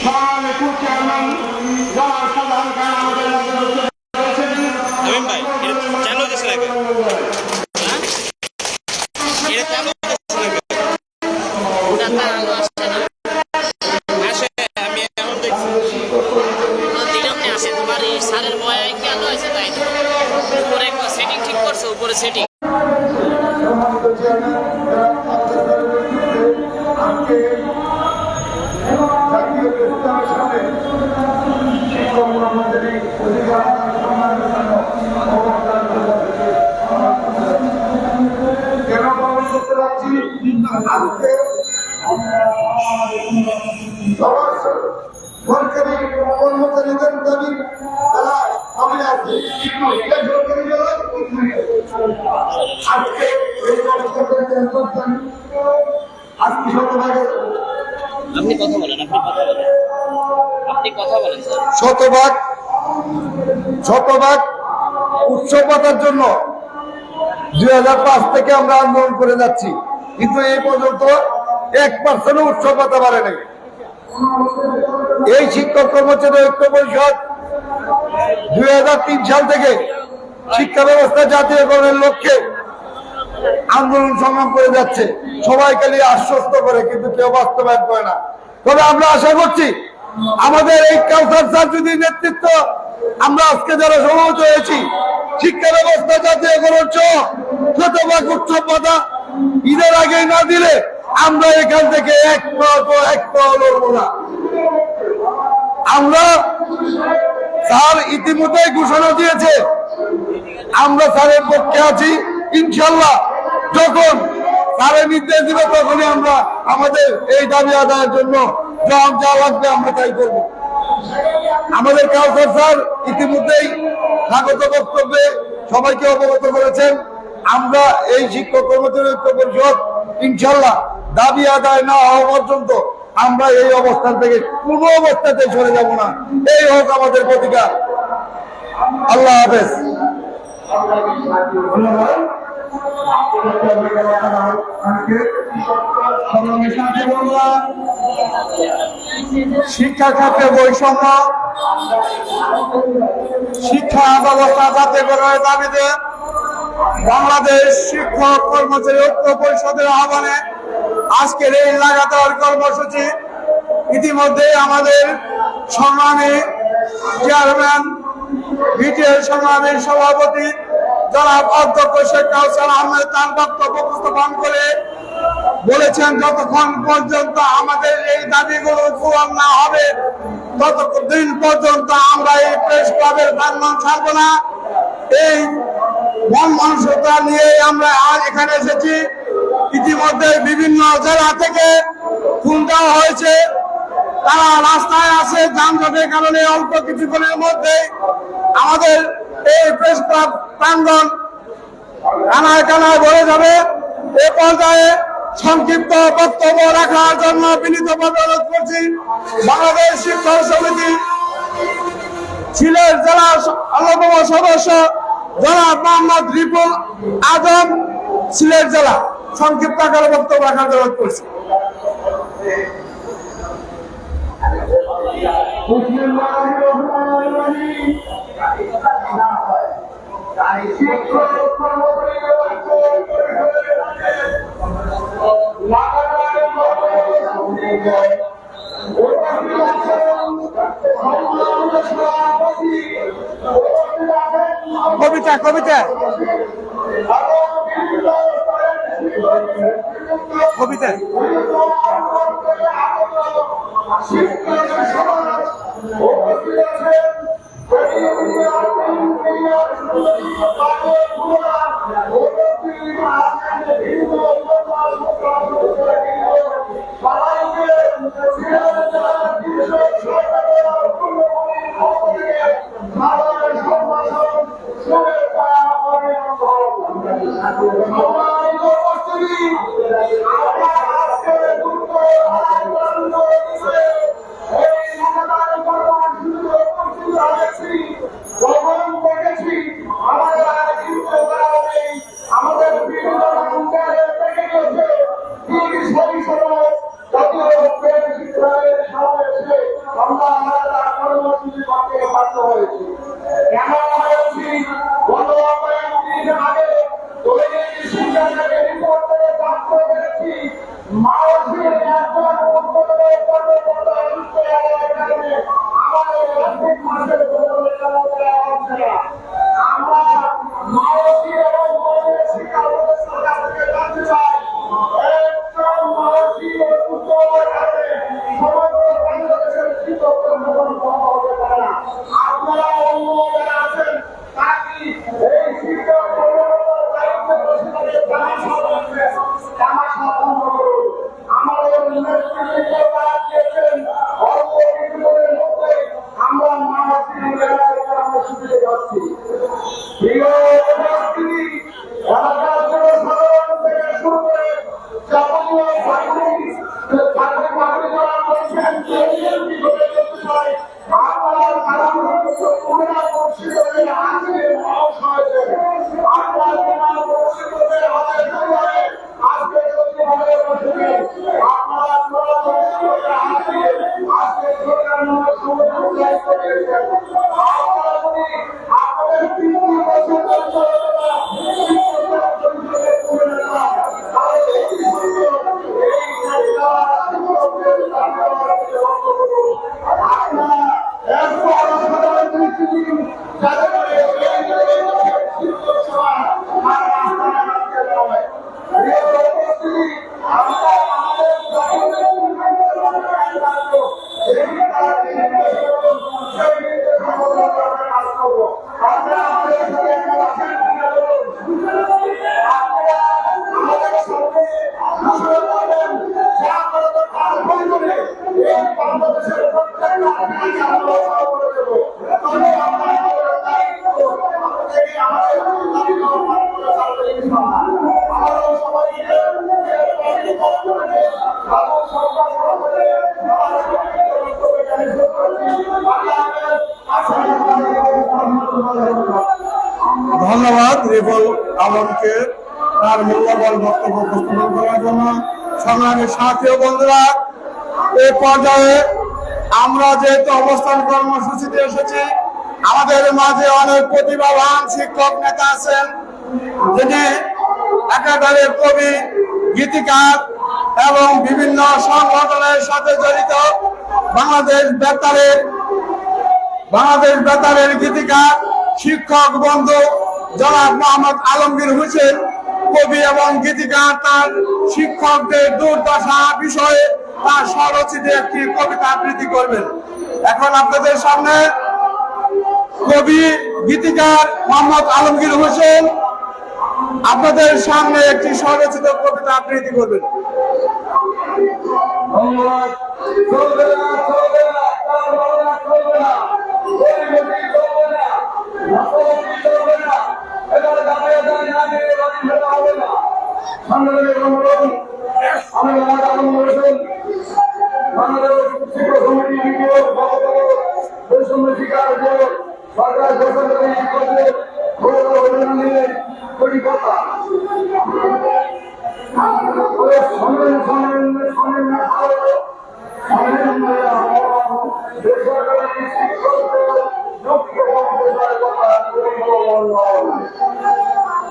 সভাপতি শতভাগ শতভাগ উৎসবতার জন্য দু হাজার পাঁচ থেকে আমরা আন্দোলন করে যাচ্ছি। কিন্তু এই পর্যন্ত এক পার্সেন্ট উৎসব পাতা পারে নাই এই শিক্ষক কর্মচারী ঐক্য পরিষদ দুই হাজার তিন সাল থেকে শিক্ষা ব্যবস্থা জাতীয়করণের লক্ষ্যে আন্দোলন সংগ্রাম করে যাচ্ছে। সবাই খালি আশ্বস্ত করে, কিন্তু কেউ বাস্তবায়ন করে না। তবে আমরা আশা করছি আমাদের এই কালচার স্যার নেতৃত্ব আমরা আজকে যারা সমবেত হয়েছি, শিক্ষা ব্যবস্থা জাতীয়করণ সহ শতভাগ উৎসব পাতা ঈদের আগে না দিলে আমরা এখান থেকে এক পা এক পা লড়বো না। আমরা স্যার ইতিমধ্যে ঘোষণা দিয়েছে, আমরা স্যারের পক্ষে আছি, ইনশাল্লাহ যখন স্যারের নির্দেশ দিবে তখনই আমরা আমাদের এই দাবি আদায়ের জন্য যা লাগবে আমরা তাই করব। আমাদের কাউসার স্যার ইতিমধ্যেই স্বাগত বক্তব্যে সবাইকে অবগত করেছেন। আমরা এই শিক্ষক কর্মচারী ঐক্য পরিষদ ইনশাল্লাহ দাবি আদায় না হওয়া পর্যন্ত আমরা এই অবস্থান থেকে কোনো অবস্থাতে সরে যাব না। এই হোক আমাদের প্রতিকার। আল্লাহ হাফেজ। শিক্ষা খাতে বৈষম্য। শিক্ষা ব্যবস্থা যাতে করে দাবিতে বাংলাদেশ শিক্ষক কর্মচারী ঐক্য পরিষদের আহ্বানে আজকের এই লাগাতার কর্মসূচি ইতিমধ্যে আমাদের সংগ্রামী চেয়ারম্যান বিটিএল সংগ্রামী সভাপতি জনাব অধ্যক্ষ শেখ কাউসার আহমেদ তার বক্তব্য উপস্থাপন করে বলেছেন, যতক্ষণ পর্যন্ত আমাদের এই দাবিগুলো পূরণ না হবে, ততদিন পর্যন্ত আমরা এই প্রেস ক্লাবের প্রাঙ্গন ছাড়ব না। এই মন মানসিকতা নিয়ে আমরা আজ এখানে এসেছি। ইতিমধ্যে বিভিন্ন জেলা থেকে ফোন দেওয়া হয়েছে। তারা রাস্তায় আছে, যানজটের কারণে অল্প কিছুক্ষণের মধ্যে আমাদের এই প্রেস ক্লাব প্রাঙ্গন কানায় কানায় ভরে যাবে। এ পর্যায়ে সংক্ষিপ্ত বক্তব্য রাখার জন্য বিনীতভাবে অনুরোধ করছি। বাংলাদেশ শিক্ষক সমিতি সিলেট জেলা অন্যতম সদস্য জনাব মোহাম্মদ রিপুল আজম সিলেট জেলা। সংক্ষিপ্ত আকারে বক্তব্য রাখার অনুরোধ করছি। কবিতা কবিতা। কবিতা। ধন্যবাদ রেবল আলমকে তার মূল্যবান বক্তব্য উপস্থাপন করার জন্য। সংগ্রামের সাথে বন্ধুরা এ পর্যায়ে আমরা যেহেতু অবস্থান কর্মসূচিতে এসেছি, আমাদের মাঝে অনেক প্রতিভাবান শিক্ষক নেতা আছেন, যিনি একাধারে কবি, গীতিকার এবং বিভিন্ন সংগঠনের সাথে জড়িত। বাংলাদেশ বেতারের বাংলাদেশ বেতারের গীতিকার, শিক্ষক বন্ধু জনাব মোহাম্মদ আলমগীর হোসেন, কবি এবং গীতিকার তার শিক্ষকদের দুর্দশা বিষয়ে তার স্বরচিত একটি কবিতা আবৃত্তি করবেন। এখন আপনাদের সামনে কবি, গীতিকার মোহাম্মদ আলমগীর হোসেন আপনাদের সামনে একটি স্বরচিত কবিতা আবৃত্তি করবেন। আমরা আমরা মাদান মন্ডল বাংলাদেশ শিক্ষক সমিতি বিডিও বৈষম্য শিকার যে সরকার বেসরকারি শিক্ষকদের অভিনন্দনের কোটি কথা। সম্মেলন সম্মেলন সম্মেলন সম্মেলন বেসরকারি শিক্ষকদের দুঃখ কথা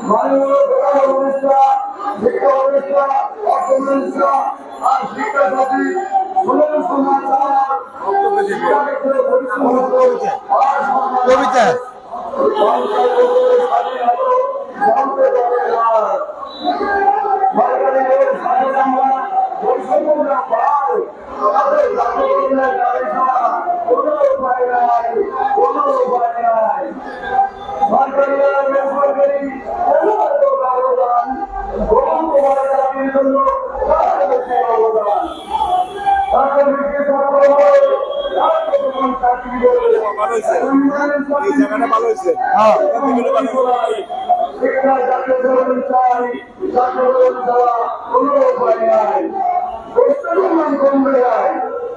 মাননীয় প্রধান উপদেষ্টা, শিক্ষা উপদেষ্টা প্রতিষ্ঠা আর শিক্ষা সাথী কবিতা কোনো উপায় নাই সরকারি বেসরকারি ভালো হয়েছে। এই জায়গাটা ভালো হয়েছে।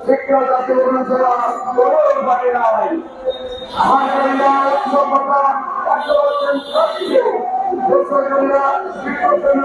শিক্ষা জাতীয় ছাড়া কোনো উপায় নাই আমার সভ্যতা একশো পার্সেন্ট সত্যি বেসরকারিরা শিক্ষক জন্য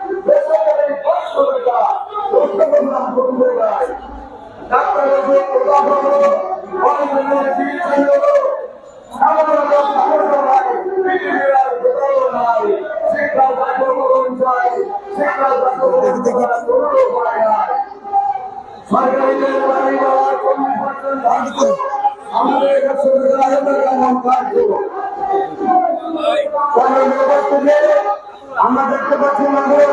দেখতে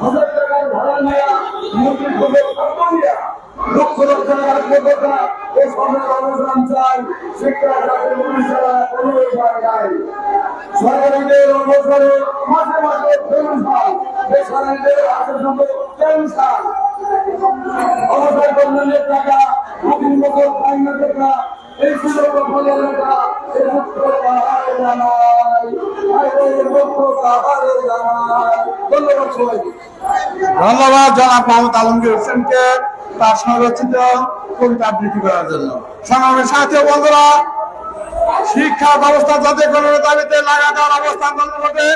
হাজার টাকার ভাড়া নেওয়া মুরগির করে কোম্পানিয়া লক্ষ লক্ষ টাকার যোগ্যতা এই সবের অবদান চাই শিক্ষা জাতীয় ছাড়া কোনো উপায় নাই সরকারিদের অবসরে মাসে মাসে পেনশন বেসরকারিদের হাতে সঙ্গে পেনশন অবসর কল্যাণের টাকা নতুন বছর পাইনা টাকা এই সুযোগ ফলের টাকা জানাই ধন্যবাদ জনাব মোহাম্মদ আলমগীর হোসেনকে তার সংরচিত কবিতা আবৃত্তি করার জন্য। সংগ্রামের সাথে বন্ধুরা শিক্ষা ব্যবস্থা যাতে জাতীয়করণের দাবিতে লাগাতার অবস্থান ধন্যবাদে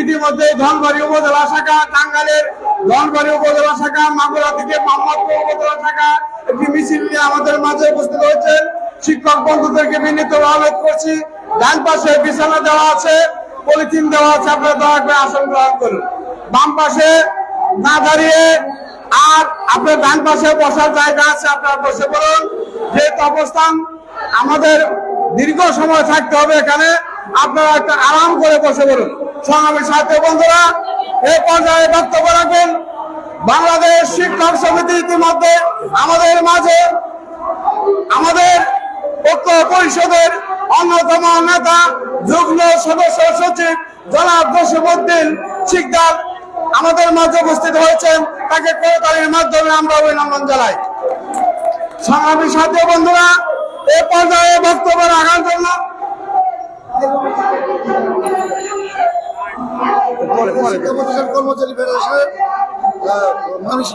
ইতিমধ্যে ধনবাড়ি উপজেলা শাখা, টাঙ্গাইলের ধনবাড়ি উপজেলা শাখা, মাগুরা থেকে মোহাম্মদপুর উপজেলা শাখা একটি মিছিল নিয়ে আমাদের মাঝে উপস্থিত হয়েছেন। শিক্ষক বন্ধুদেরকে বিনীত অনুরোধ করছি। ডান পাশে বিছানা দেওয়া আছে। পলিথিন দেওয়া আছে, আপনারা দয়া করে আসন গ্রহণ করুন। বাম পাশে না দাঁড়িয়ে আর আপনার ডান পাশে বসার জায়গা আছে, আপনারা বসে পড়ুন। যেহেতু অবস্থান আমাদের দীর্ঘ সময় থাকতে হবে এখানে, আপনারা একটা আরাম করে বসে পড়ুন। সংগ্রামী সাথে বন্ধুরা এই পর্যায়ে বক্তব্য রাখবেন। বাংলাদেশ শিক্ষক সমিতি ইতিমধ্যে আমাদের মাঝে, আমাদের ঐক্য পরিষদের অন্যতম নেতা যুগ্ম সদস্য সচিব জনাব জসিমুদ্দিন শিকদার আমাদের মাঝে উপস্থিত হয়েছেন। তাকে করতালির মাধ্যমে আমরা অভিনন্দন জানাই। সংগ্রামী সাথী বন্ধুরা, এ পর্যায়ে বক্তব্য রাখার জন্য কর্মচারী মানুষ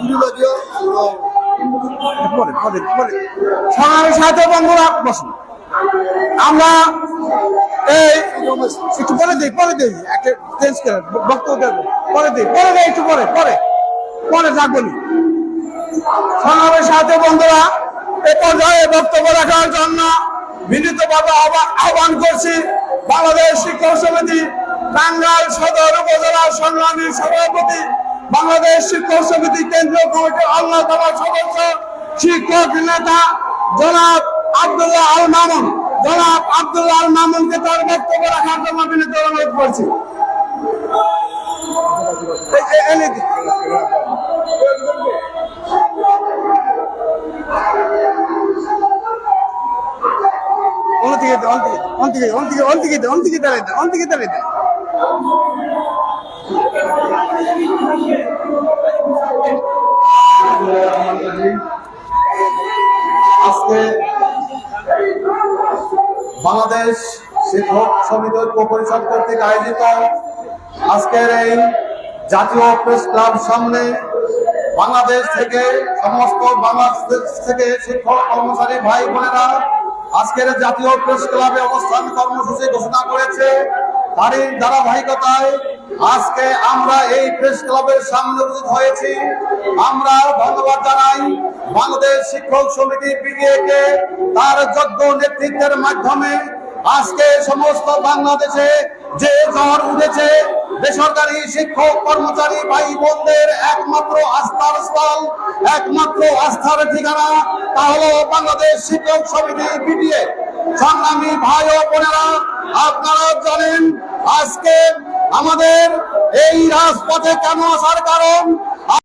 সাথী বন্ধুরা, বসুন। আমরা একটু পরে দিই পরে দিই, একটা চেঞ্জ করে বক্তব্য দেবো পরে দিই পরে দিই, একটু পরে পরে পরে থাকব নি। সংগ্রামী সাথী বন্ধুরা, এ পর্যায়ে বক্তব্য রাখার জন্য বিনীতভাবে আহ্বা- আহ্বান করছি বাংলাদেশ শিক্ষক সমিতি টাঙ্গাইল সদর উপজেলার সংগ্রামী সভাপতি, বাংলাদেশ শিক্ষক সমিতি কেন্দ্রীয় কমিটির অন্যতম সদস্য, শিক্ষক নেতা জনাব আব্দুল্লাহ আল মামুন। জনাব আব্দুল্লাহ আল মামুনকে তার বক্তব্য রাখার জন্য বিনীত অনুরোধ করছি। আজকে বাংলাদেশ শিক্ষক সমিতি ঐক্য পরিষদ কর্তৃক আয়োজিত আজকের এই জাতীয় প্রেস ক্লাব সামনে বাংলাদেশ থেকে সমস্ত বাংলাদেশ থেকে শিক্ষক কর্মচারী ভাই বোনেরা আজকের জাতীয় প্রেস ক্লাবে অবস্থান কর্মসূচি ঘোষণা করেছে। তারই ধারাবাহিকতায় আজকে আমরা এই প্রেস ক্লাবের সামনে উপস্থিত হয়েছি। আমরা ধন্যবাদ জানাই বাংলাদেশ শিক্ষক সমিতি বিডিএকে তার যোগ্য নেতৃত্বের মাধ্যমে আজকে সমস্ত বাংলাদেশে যে জ্বর উঠেছে, বেসরকারি শিক্ষক কর্মচারী ভাই বোনদের একমাত্র আস্থার স্থল, একমাত্র আস্থার ঠিকানা, তা হলো বাংলাদেশ শিক্ষক সমিতি বিডিএ সংগ্রামী ভাই ও বোনেরা, আপনারা জানেন আজকে আমাদের এই রাজপথে কেন আসার কারণ?